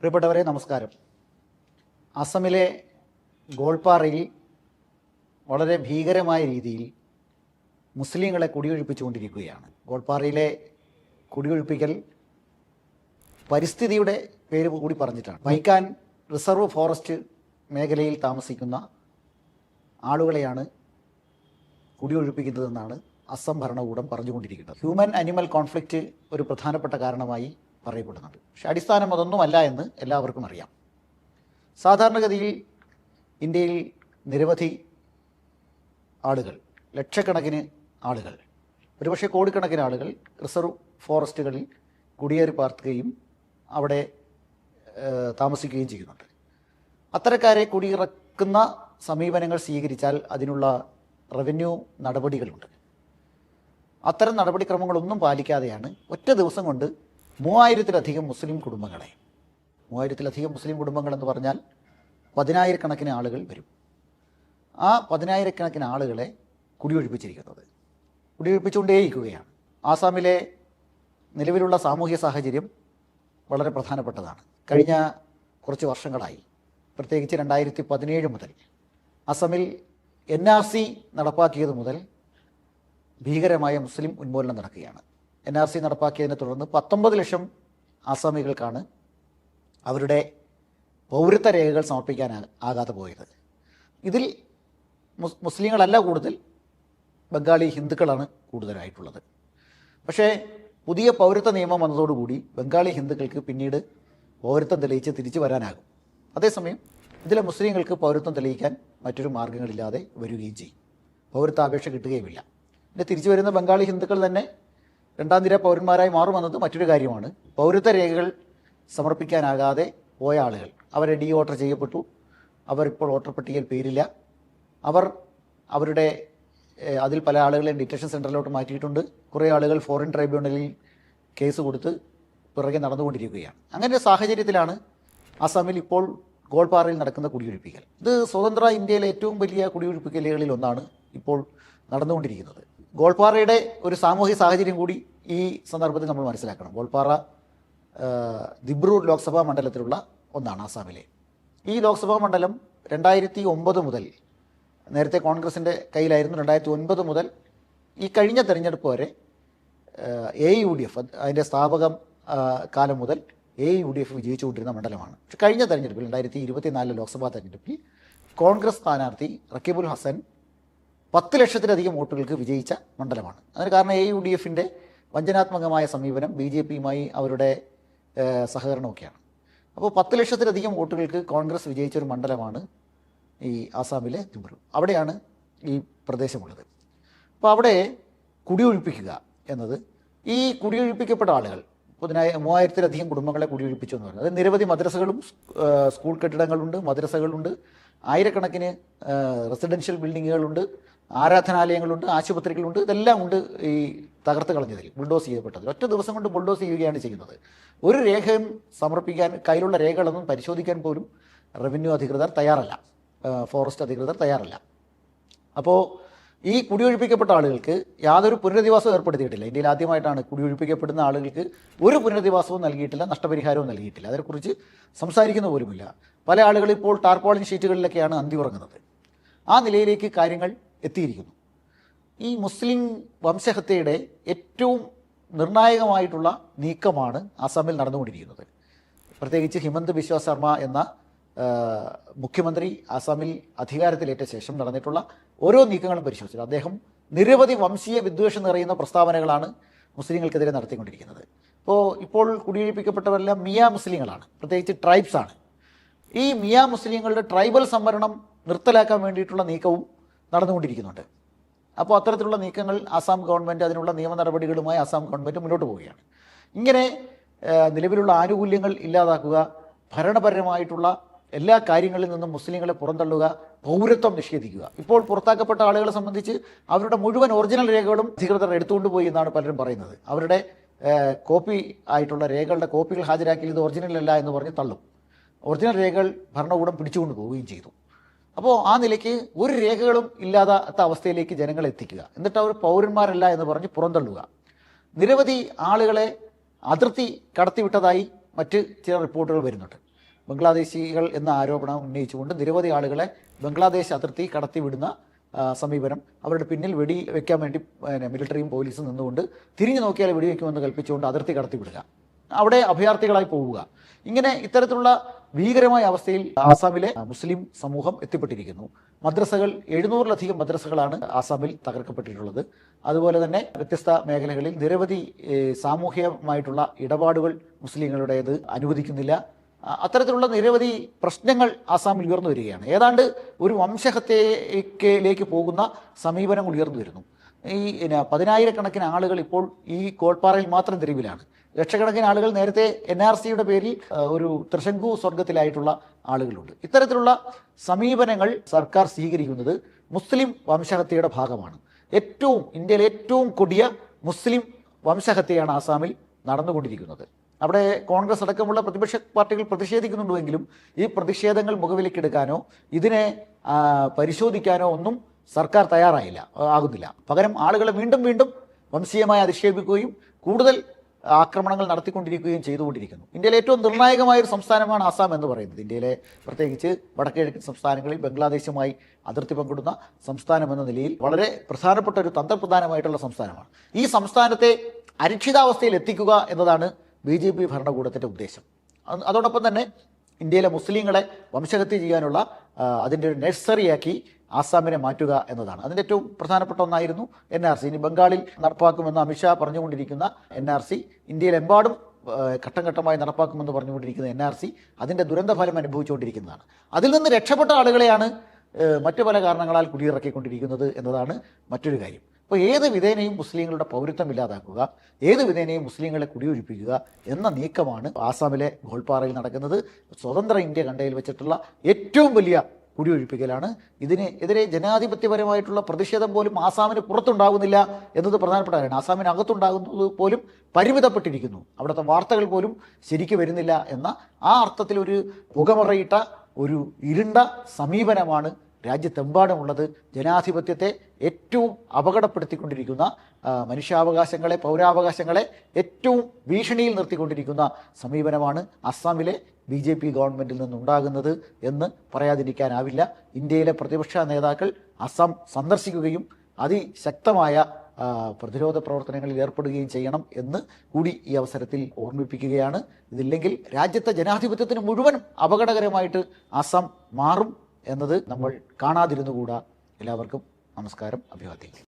പ്രിയപ്പെട്ടവരെ നമസ്കാരം. അസമിലെ ഗോൾപാറയിൽ വളരെ ഭീകരമായ രീതിയിൽ മുസ്ലിങ്ങളെ കുടിയൊഴിപ്പിച്ചുകൊണ്ടിരിക്കുകയാണ്. ഗോൾപാറയിലെ കുടിയൊഴിപ്പിക്കൽ പരിസ്ഥിതിയുടെ പേര് കൂടി പറഞ്ഞിട്ടാണ്. വൈക്കാൻ റിസർവ് ഫോറസ്റ്റ് മേഖലയിൽ താമസിക്കുന്ന ആളുകളെയാണ് കുടിയൊഴിപ്പിക്കുന്നതെന്നാണ് അസം ഭരണകൂടം പറഞ്ഞുകൊണ്ടിരിക്കുന്നത്. ഹ്യൂമൻ അനിമൽ കോൺഫ്ലിക്റ്റ് ഒരു പ്രധാനപ്പെട്ട കാരണമായി പറയപ്പെടുന്നുണ്ട് പക്ഷെ അടിസ്ഥാനം അതൊന്നുമല്ല എന്ന് എല്ലാവർക്കും അറിയാം. സാധാരണഗതിയിൽ ഇന്ത്യയിൽ നിരവധി ആളുകൾ ലക്ഷക്കണക്കിന് ആളുകൾ ഒരുപക്ഷെ കോടിക്കണക്കിന് ആളുകൾ റിസർവ് ഫോറസ്റ്റുകളിൽ കുടിയേറി പാർക്കുകയും അവിടെ താമസിക്കുകയും ചെയ്യുന്നുണ്ട്. അത്തരക്കാരെ കുടിയിറക്കുന്ന സമീപനങ്ങൾ സ്വീകരിച്ചാൽ അതിനുള്ള റവന്യൂ നടപടികളുണ്ട്. അത്തരം നടപടിക്രമങ്ങളൊന്നും പാലിക്കാതെയാണ് ഒറ്റ ദിവസം കൊണ്ട് മൂവായിരത്തിലധികം മുസ്ലിം കുടുംബങ്ങളെ മൂവായിരത്തിലധികം മുസ്ലിം കുടുംബങ്ങൾ എന്ന് പറഞ്ഞാൽ പതിനായിരക്കണക്കിന് ആളുകൾ വരും. ആ പതിനായിരക്കണക്കിന് ആളുകളെ കുടിയൊഴിപ്പിച്ചിരിക്കുന്നത്. കുടിയൊഴിപ്പിച്ചുകൊണ്ടേയിരിക്കുകയാണ്. ആസാമിലെ നിലവിലുള്ള സാമൂഹ്യ സാഹചര്യം വളരെ പ്രധാനപ്പെട്ടതാണ്. കഴിഞ്ഞ കുറച്ച് വർഷങ്ങളായി. പ്രത്യേകിച്ച് രണ്ടായിരത്തി പതിനേഴ് മുതൽ അസമിൽ എൻ ആർ സി നടപ്പാക്കിയത് മുതൽ ഭീകരമായ മുസ്ലിം ഉന്മൂലനം നടക്കുകയാണ്. എൻ ആർ സി നടപ്പാക്കിയതിനെ തുടർന്ന് പത്തൊമ്പത് ലക്ഷം ആസാമികൾക്കാണ് അവരുടെ പൗരത്വ രേഖകൾ സമർപ്പിക്കാൻ ആകാതെ പോയത്. ഇതിൽ മുസ് മുസ്ലിങ്ങളല്ല കൂടുതൽ ബംഗാളി ഹിന്ദുക്കളാണ് കൂടുതലായിട്ടുള്ളത്. പക്ഷേ പുതിയ പൗരത്വ നിയമം വന്നതോടുകൂടി ബംഗാളി ഹിന്ദുക്കൾക്ക് പിന്നീട് പൗരത്വം തെളിയിച്ച് തിരിച്ചു വരാനാകും. അതേസമയം ഇതിലെ മുസ്ലിങ്ങൾക്ക് പൗരത്വം തെളിയിക്കാൻ മറ്റൊരു മാർഗങ്ങളില്ലാതെ വരികയും ചെയ്യും. പൗരത്വ അപേക്ഷ കിട്ടുകയുമില്ല. പിന്നെ തിരിച്ചു വരുന്ന ബംഗാളി ഹിന്ദുക്കൾ തന്നെ രണ്ടാം നിര പൗരന്മാരായി മാറുമെന്നത് മറ്റൊരു കാര്യമാണ്. പൗരത്വ രേഖകൾ സമർപ്പിക്കാനാകാതെ പോയ ആളുകൾ. അവരെ ഡി ഓർഡർ ചെയ്യപ്പെട്ടു. അവരിപ്പോൾ വോട്ടർ പട്ടികയിൽ പേരില്ല. അവർ അവരുടെ അതിൽ പല ആളുകളെയും ഡിറ്റക്ഷൻ സെന്ററിലോട്ട് മാറ്റിയിട്ടുണ്ട്. കുറേ ആളുകൾ ഫോറിൻ ട്രൈബ്യൂണലിൽ കേസ് കൊടുത്ത് പിറകെ നടന്നുകൊണ്ടിരിക്കുകയാണ്. അങ്ങനെ ഒരു സാഹചര്യത്തിലാണ് അസമിൽ ഇപ്പോൾ ഗോൾപാറയിൽ നടക്കുന്ന കുടിയൊഴിപ്പിക്കൽ. ഇത് സ്വതന്ത്ര ഇന്ത്യയിലെ ഏറ്റവും വലിയ കുടിയൊഴിപ്പിക്കലുകളിൽ ഒന്നാണ് ഇപ്പോൾ നടന്നുകൊണ്ടിരിക്കുന്നത്. ഗോൾപാറയുടെ ഒരു സാമൂഹിക സാഹചര്യം കൂടി ഈ സന്ദർഭത്തിൽ നമ്മൾ മനസ്സിലാക്കണം. ഗോൾപ്പാറ ദിബ്രൂർ ലോക്സഭാ മണ്ഡലത്തിലുള്ള ഒന്നാണ് ആസാമിലെ. ഈ ലോക്സഭാ മണ്ഡലം രണ്ടായിരത്തി ഒമ്പത് മുതൽ നേരത്തെ കോൺഗ്രസിന്റെ കയ്യിലായിരുന്നു. രണ്ടായിരത്തി ഒൻപത് മുതൽ ഈ കഴിഞ്ഞ തെരഞ്ഞെടുപ്പ് വരെ എ യു ഡി എഫ് അതിന്റെ സ്ഥാപകം കാലം മുതൽ എ യു ഡി എഫ് വിജയിച്ചുകൊണ്ടിരുന്ന മണ്ഡലമാണ്. പക്ഷെ കഴിഞ്ഞ തെരഞ്ഞെടുപ്പിൽ രണ്ടായിരത്തി ഇരുപത്തിനാലിലെ ലോക്സഭാ തെരഞ്ഞെടുപ്പിൽ കോൺഗ്രസ് സ്ഥാനാർത്ഥി റക്കീബുൽ ഹസൻ പത്ത് ലക്ഷത്തിലധികം വോട്ടുകൾക്ക് വിജയിച്ച മണ്ഡലമാണ്. അതിന് കാരണം എ യു ഡി എഫിന്റെ വഞ്ചനാത്മകമായ സമീപനം ബി ജെ പിയുമായി അവരുടെ സഹകരണമൊക്കെയാണ്. അപ്പോൾ പത്ത് ലക്ഷത്തിലധികം വോട്ടുകൾക്ക് കോൺഗ്രസ് വിജയിച്ച ഒരു മണ്ഡലമാണ് ഈ ആസാമിലെ ദിബ്രു അവിടെയാണ് ഈ പ്രദേശമുള്ളത്. അപ്പോൾ അവിടെ കുടിയൊഴിപ്പിക്കുക എന്നത് ഈ കുടിയൊഴിപ്പിക്കപ്പെട്ട ആളുകൾ പതിനായ മൂവായിരത്തിലധികം കുടുംബങ്ങളെ കുടിയൊഴിപ്പിച്ചു എന്ന് പറയുന്നത് അത് നിരവധി മദ്രസകളും സ്കൂൾ കെട്ടിടങ്ങളുണ്ട് മദ്രസകളുണ്ട് ആയിരക്കണക്കിന് റെസിഡൻഷ്യൽ ബിൽഡിങ്ങുകളുണ്ട് ആരാധനാലയങ്ങളുണ്ട് ആശുപത്രികളുണ്ട് ഇതെല്ലാം ഉണ്ട് ഈ തകർത്ത് കളഞ്ഞതിൽ ബുൾഡോസ് ചെയ്യപ്പെട്ടതിൽ. ഒറ്റ ദിവസം കൊണ്ട് ബുൾഡോസ് ചെയ്യുകയാണ് ചെയ്യുന്നത്. ഒരു രേഖയും സമർപ്പിക്കാൻ കയ്യിലുള്ള രേഖകളൊന്നും പരിശോധിക്കാൻ പോലും റവന്യൂ അധികൃതർ തയ്യാറല്ല. ഫോറസ്റ്റ് അധികൃതർ തയ്യാറല്ല. അപ്പോൾ ഈ കുടിയൊഴിപ്പിക്കപ്പെട്ട ആളുകൾക്ക് യാതൊരു പുനരധിവാസവും ഏർപ്പെടുത്തിയിട്ടില്ല. ഇന്ത്യയിൽ ആദ്യമായിട്ടാണ് കുടിയൊഴിപ്പിക്കപ്പെടുന്ന ആളുകൾക്ക് ഒരു പുനരധിവാസവും നൽകിയിട്ടില്ല നഷ്ടപരിഹാരവും നൽകിയിട്ടില്ല. അതിനെക്കുറിച്ച് സംസാരിക്കുന്ന പോലുമില്ല. പല ആളുകൾ ഇപ്പോൾ ടാർപോളിൻ ഷീറ്റുകളിലൊക്കെയാണ് അന്തി ഉറങ്ങുന്നത്. ആ നിലയിലേക്ക് കാര്യങ്ങൾ എത്തിയിരിക്കുന്നു. ഈ മുസ്ലിം വംശഹത്യയുടെ ഏറ്റവും നിർണായകമായിട്ടുള്ള നീക്കമാണ് അസമിൽ നടന്നുകൊണ്ടിരിക്കുന്നത്. പ്രത്യേകിച്ച് ഹിമന്ത് ബിശ്വ ശർമ്മ എന്ന മുഖ്യമന്ത്രി അസമിൽ അധികാരത്തിലേറ്റ ശേഷം നടന്നിട്ടുള്ള ഓരോ നീക്കങ്ങളും പരിശോധിച്ചത് അദ്ദേഹം നിരവധി വംശീയ വിദ്വേഷം നിറയുന്ന പ്രസ്താവനകളാണ് മുസ്ലിങ്ങൾക്കെതിരെ നടത്തിക്കൊണ്ടിരിക്കുന്നത്. ഇപ്പോൾ ഇപ്പോൾ കുടിയൊഴിപ്പിക്കപ്പെട്ടവരെല്ലാം മിയ മുസ്ലിങ്ങളാണ്. പ്രത്യേകിച്ച് ട്രൈബ്സാണ്. ഈ മിയ മുസ്ലിങ്ങളുടെ ട്രൈബൽ സംവരണം നിർത്തലാക്കാൻ വേണ്ടിയിട്ടുള്ള നീക്കവും നടന്നുകൊണ്ടിരിക്കുന്നുണ്ട്. അപ്പോൾ അത്തരത്തിലുള്ള നീക്കങ്ങൾ ആസാം ഗവൺമെന്റ് അതിനുള്ള നിയമ നടപടികളുമായി ആസാം ഗവൺമെന്റ് മുന്നോട്ട് പോവുകയാണ്. ഇങ്ങനെ നിലവിലുള്ള ആനുകൂല്യങ്ങൾ ഇല്ലാതാക്കുക ഭരണപരമായിട്ടുള്ള എല്ലാ കാര്യങ്ങളിൽ നിന്നും മുസ്ലിങ്ങളെ പുറന്തള്ളുക പൗരത്വം നിഷേധിക്കുക. ഇപ്പോൾ പുറത്താക്കപ്പെട്ട ആളുകളെ സംബന്ധിച്ച് അവരുടെ മുഴുവൻ ഒറിജിനൽ രേഖകളും അധികൃതർ എടുത്തുകൊണ്ട് പോയി എന്നാണ് പലരും പറയുന്നത്. അവരുടെ കോപ്പി ആയിട്ടുള്ള രേഖകളുടെ കോപ്പികൾ ഹാജരാക്കിയത് ഒറിജിനൽ അല്ല എന്ന് പറഞ്ഞ് തള്ളും. ഒറിജിനൽ രേഖകൾ ഭരണകൂടം പിടിച്ചുകൊണ്ട് പോവുകയും ചെയ്തു. അപ്പോൾ ആ നിലയ്ക്ക് ഒരു രേഖകളും ഇല്ലാത്ത അവസ്ഥയിലേക്ക് ജനങ്ങളെ എത്തിക്കുക. എന്നിട്ട് അവർ പൗരന്മാരല്ല എന്ന് പറഞ്ഞ് പുറന്തള്ളുക. നിരവധി ആളുകളെ അതിർത്തി കടത്തിവിട്ടതായി മറ്റ് ചില റിപ്പോർട്ടുകൾ വരുന്നുണ്ട്. ബംഗ്ലാദേശികൾ എന്ന ആരോപണം ഉന്നയിച്ചുകൊണ്ട് നിരവധി ആളുകളെ ബംഗ്ലാദേശ് അതിർത്തി കടത്തിവിടുന്ന സമീപനം അവരുടെ പിന്നിൽ വെടി വെക്കാൻ വേണ്ടി മിലിറ്ററിയും പോലീസും നിന്നുകൊണ്ട് തിരിഞ്ഞു നോക്കിയാൽ വെടിവെക്കുമെന്ന് കൽപ്പിച്ചുകൊണ്ട് അതിർത്തി കടത്തിവിടുക. അവിടെ അഭയാർത്ഥികളായി പോവുക. ഇങ്ങനെ ഇത്തരത്തിലുള്ള ഭീകരമായ അവസ്ഥയിൽ ആസാമിലെ മുസ്ലിം സമൂഹം എത്തിപ്പെട്ടിരിക്കുന്നു. മദ്രസകൾ എഴുന്നൂറിലധികം മദ്രസകളാണ് ആസാമിൽ തകർക്കപ്പെട്ടിട്ടുള്ളത്. അതുപോലെ തന്നെ വ്യത്യസ്ത മേഖലകളിൽ നിരവധി സാമൂഹികമായിട്ടുള്ള ഇടപാടുകൾ മുസ്ലിങ്ങളുടേത് അനുവദിക്കുന്നില്ല. അത്തരത്തിലുള്ള നിരവധി പ്രശ്നങ്ങൾ ആസാമിൽ ഉയർന്നു വരികയാണ്. ഏതാണ്ട് ഒരു വംശഹത്യയിലേക്ക് പോകുന്ന സമീപനങ്ങൾ ഉയർന്നു വരുന്നു. ഈ പതിനായിരക്കണക്കിന് ആളുകൾ ഇപ്പോൾ ഈ കോൾപ്പാറയിൽ മാത്രം തെരുവിലാണ്. ലക്ഷക്കണക്കിന് ആളുകൾ നേരത്തെ എൻ ആർ സിയുടെ പേരിൽ ഒരു ത്രിശങ്കു സ്വർഗത്തിലായിട്ടുള്ള ആളുകളുണ്ട്. ഇത്തരത്തിലുള്ള സമീപനങ്ങൾ സർക്കാർ സ്വീകരിക്കുന്നത് മുസ്ലിം വംശഹത്യയുടെ ഭാഗമാണ്. ഏറ്റവും ഇന്ത്യയിലെ ഏറ്റവും കൊടിയ മുസ്ലിം വംശഹത്യയാണ് ആസാമിൽ നടന്നുകൊണ്ടിരിക്കുന്നത്. അവിടെ കോൺഗ്രസ് അടക്കമുള്ള പ്രതിപക്ഷ പാർട്ടികൾ പ്രതിഷേധിക്കുന്നുണ്ടെങ്കിലും ഈ പ്രതിഷേധങ്ങൾ മുഖവിലക്കെടുക്കാനോ ഇതിനെ പരിശോധിക്കാനോ ഒന്നും സർക്കാർ തയ്യാറായില്ല ആകുന്നില്ല. പകരം ആളുകളെ വീണ്ടും വീണ്ടും വംശീയമായി അധിക്ഷേപിക്കുകയും കൂടുതൽ ആക്രമണങ്ങൾ നടത്തിക്കൊണ്ടിരിക്കുകയും ചെയ്തുകൊണ്ടിരിക്കുന്നു. ഇന്ത്യയിലെ ഏറ്റവും നിർണായകമായ ഒരു സംസ്ഥാനമാണ് ആസാം എന്ന് പറയുന്നത്. ഇന്ത്യയിലെ പ്രത്യേകിച്ച് വടക്കിഴക്കൻ സംസ്ഥാനങ്ങളിൽ ബംഗ്ലാദേശുമായി അതിർത്തി പങ്കിടുന്ന സംസ്ഥാനം എന്ന നിലയിൽ വളരെ പ്രധാനപ്പെട്ട ഒരു തന്ത്രപ്രധാനമായിട്ടുള്ള സംസ്ഥാനമാണ്. ഈ സംസ്ഥാനത്തെ അരക്ഷിതാവസ്ഥയിൽ എത്തിക്കുക എന്നതാണ് ബി ജെ പി ഭരണകൂടത്തിന്റെ ഉദ്ദേശം. അതോടൊപ്പം തന്നെ ഇന്ത്യയിലെ മുസ്ലിങ്ങളെ വംശഹത്യ ചെയ്യാനുള്ള അതിന്റെ ഒരു നഴ്സറിയാക്കി ആസാമിനെ മാറ്റുക എന്നതാണ്. അതിന്റെ ഏറ്റവും പ്രധാനപ്പെട്ട ഒന്നായിരുന്നു എൻ ആർ സി. ഇനി ബംഗാളിൽ നടപ്പാക്കുമെന്ന് അമിത്ഷാ പറഞ്ഞുകൊണ്ടിരിക്കുന്ന എൻ ആർ സി ഇന്ത്യയിലെമ്പാടും ഘട്ടം ഘട്ടമായി നടപ്പാക്കുമെന്ന് പറഞ്ഞുകൊണ്ടിരിക്കുന്ന എൻ ആർ സി അതിന്റെ ദുരന്തഫലം അനുഭവിച്ചുകൊണ്ടിരിക്കുന്നതാണ്. അതിൽ നിന്ന് രക്ഷപ്പെട്ട ആളുകളെയാണ് മറ്റു പല കാരണങ്ങളാൽ കുടിയിറക്കിക്കൊണ്ടിരിക്കുന്നത് എന്നതാണ് മറ്റൊരു കാര്യം. അപ്പോൾ ഏത് വിധേനയും മുസ്ലിങ്ങളുടെ പൗരത്വം ഇല്ലാതാക്കുക ഏത് വിധേനയും മുസ്ലിങ്ങളെ കുടിയൊഴിപ്പിക്കുക എന്ന നീക്കമാണ് ആസാമിലെ ഗോൾപാറയിൽ നടക്കുന്നത്. സ്വതന്ത്ര ഇന്ത്യ കണ്ടയിൽ വെച്ചിട്ടുള്ള ഏറ്റവും വലിയ കുടിയൊഴിപ്പിക്കലാണ്. ഇതിന് എതിരെ ജനാധിപത്യപരമായിട്ടുള്ള പ്രതിഷേധം പോലും ആസാമിന് പുറത്തുണ്ടാകുന്നില്ല എന്നത് പ്രധാനപ്പെട്ട കാര്യമാണ്. ആസാമിനകത്തുണ്ടാകുന്നത് പോലും പരിമിതപ്പെട്ടിരിക്കുന്നു. അവിടുത്തെ വാർത്തകൾ പോലും ശരിക്ക് വരുന്നില്ല എന്ന ആ അർത്ഥത്തിൽ ഒരു പുകമറയിട്ട ഒരു ഇരുണ്ട സമീപനമാണ് രാജ്യത്തെമ്പാടുമുള്ളത് ജനാധിപത്യത്തെ ഏറ്റവും അപകടപ്പെടുത്തിക്കൊണ്ടിരിക്കുന്ന മനുഷ്യാവകാശങ്ങളെ പൗരാവകാശങ്ങളെ ഏറ്റവും ഭീഷണിയിൽ നിർത്തിക്കൊണ്ടിരിക്കുന്ന സമീപനമാണ് അസ്സാമിലെ ബി ജെ പി ഗവൺമെന്റിൽ നിന്നുണ്ടാകുന്നത് എന്ന് പറയാതിരിക്കാനാവില്ല. ഇന്ത്യയിലെ പ്രതിപക്ഷ നേതാക്കൾ അസം സന്ദർശിക്കുകയും അതിശക്തമായ പ്രതിരോധ പ്രവർത്തനങ്ങളിൽ ഏർപ്പെടുകയും ചെയ്യണം എന്ന് കൂടി ഈ അവസരത്തിൽ ഓർമ്മിപ്പിക്കുകയാണ്. ഇതില്ലെങ്കിൽ രാജ്യത്തെ ജനാധിപത്യത്തിന് മുഴുവൻ അപകടകരമായിട്ട് അസം മാറും. എന്നത് നമ്മൾ കാണാതിരുന്നുകൂടാ? എല്ലാവർക്കും നമസ്കാരം അഭിവാദ്യങ്ങൾ.